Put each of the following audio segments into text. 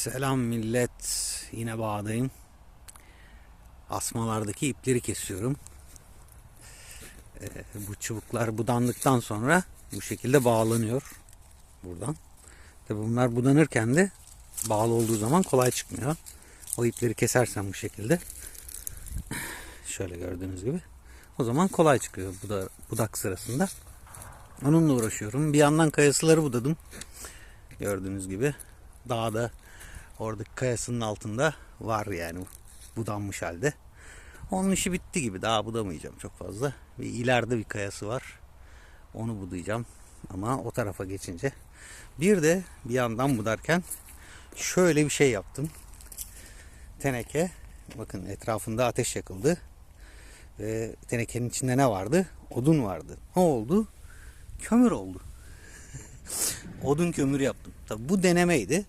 Selam millet. Yine bağdayım. Asmalardaki ipleri kesiyorum. Ee, bu çubuklar budandıktan sonra bu şekilde bağlanıyor. Buradan. Tabi bunlar budanırken de bağlı olduğu zaman kolay çıkmıyor. O ipleri kesersen bu şekilde. Şöyle gördüğünüz gibi. O zaman kolay çıkıyor buda, budak sırasında. Onunla uğraşıyorum. Bir yandan kayasıları budadım. Gördüğünüz gibi. Dağda oradaki kayasının altında var yani budanmış halde. Onun işi bitti gibi. Daha budamayacağım çok fazla. Bir ileride bir kayası var. Onu budayacağım. Ama o tarafa geçince. Bir de bir yandan budarken şöyle bir şey yaptım. Teneke. Bakın etrafında ateş yakıldı. Ve tenekenin içinde ne vardı? Odun vardı. Ne oldu? Kömür oldu. Odun kömür yaptım. Tabi bu denemeydi.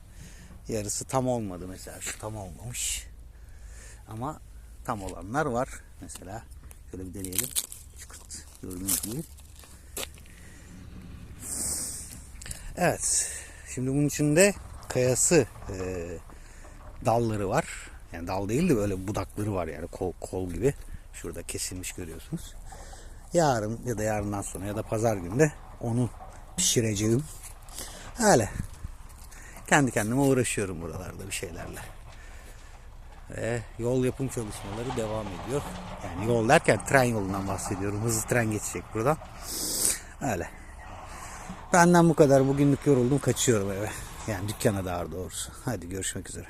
Yarısı tam olmadı mesela. Şu tam olmamış. Ama tam olanlar var. Mesela şöyle bir deneyelim. Çıkırt. Gördüğünüz gibi. Evet. Şimdi bunun içinde kayası e, dalları var. Yani dal değil de böyle budakları var yani kol, kol gibi. Şurada kesilmiş görüyorsunuz. Yarın ya da yarından sonra ya da pazar günde onu pişireceğim. Öyle. Kendi kendime uğraşıyorum buralarda bir şeylerle. Ve yol yapım çalışmaları devam ediyor. Yani yol derken tren yolundan bahsediyorum. Hızlı tren geçecek buradan. Öyle. Benden bu kadar. Bugünlük yoruldum. Kaçıyorum eve. Yani dükkana daha doğrusu. Hadi görüşmek üzere.